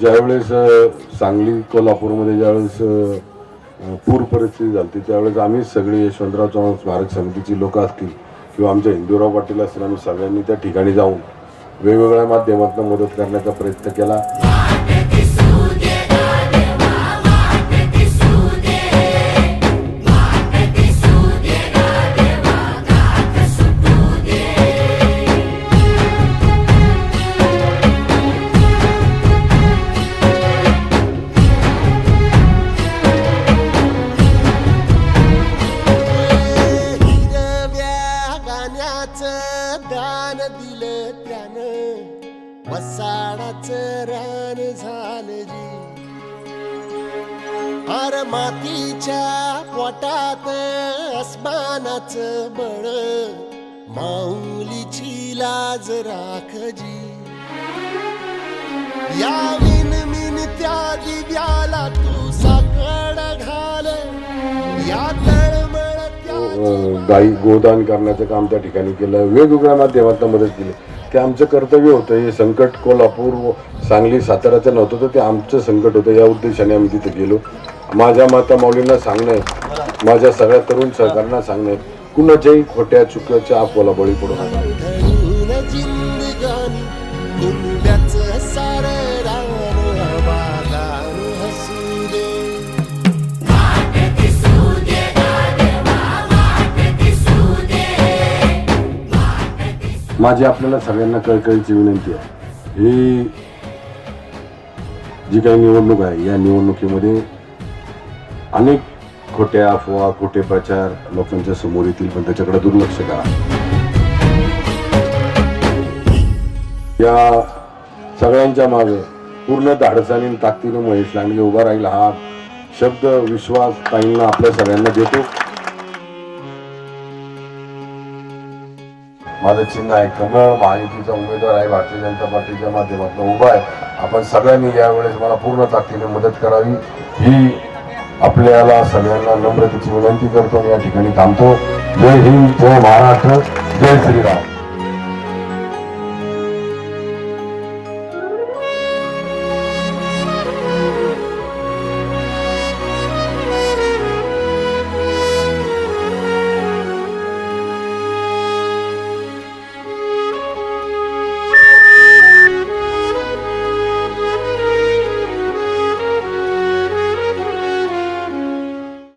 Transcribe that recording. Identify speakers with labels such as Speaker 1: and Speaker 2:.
Speaker 1: ज्यावेळेस सांगली कोल्हापूरमध्ये ज्यावेळेस पूर परिस्थिती झाली त्यावेळेस आम्ही सगळे यशवंतराव चव्हाण स्मारक समितीची लोक असतील किंवा आमच्या हिंदूराव पाटील असतील आम्ही सगळ्यांनी त्या ठिकाणी जाऊन वेगवेगळ्या माध्यमातून मदत करण्याचा प्रयत्न केला.
Speaker 2: वसाडाच दान दिलं त्यानं. वसाडाच रान झालं जी. आर मातीच्या पोटात अस्मानाचं बळ. माऊलीची लाज राखजी या
Speaker 1: गाई गोदान करण्याचं काम त्या ठिकाणी केलं. वेगवेगळ्या माध्यमातून मदत केली. ते आमचं कर्तव्य होतं. हे संकट कोल्हापूर व सांगली साताऱ्याचं नव्हतं तर ते आमचं संकट होतं. या उद्देशाने आम्ही तिथे गेलो. माझ्या माता माऊलींना सांगणं माझ्या सगळ्या तरुण सहकारांना सांगणं कुणाच्याही खोट्या चुकीच्या अफवाला बळी पडू नका. माझी आपल्याला सगळ्यांना कळकळीची विनंती आहे. ही जी काही निवडणूक आहे या निवडणुकीमध्ये अनेक खोट्या अफवा खोटे प्रचार लोकांच्या समोर येतील पण त्याच्याकडे दुर्लक्ष करा. या सगळ्यांच्या मागे पूर्ण धाडसाने ताकदीनं महेश लांडगे उभा राहील हा शब्द विश्वास ताईंना आपल्या सगळ्यांना देतो. माझं चिन्ह आहे कमळ महायुतीचा उमेदवार आहे भारतीय जनता पार्टीच्या माध्यमातून उभा आहे. आपण सगळ्यांनी यावेळेस मला पूर्ण ताकदीने मदत करावी. ही आपल्याला सगळ्यांना नम्रतेची विनंती करतो आणि या ठिकाणी थांबतो. जय हिंद जय महाराष्ट्र जय श्रीराम.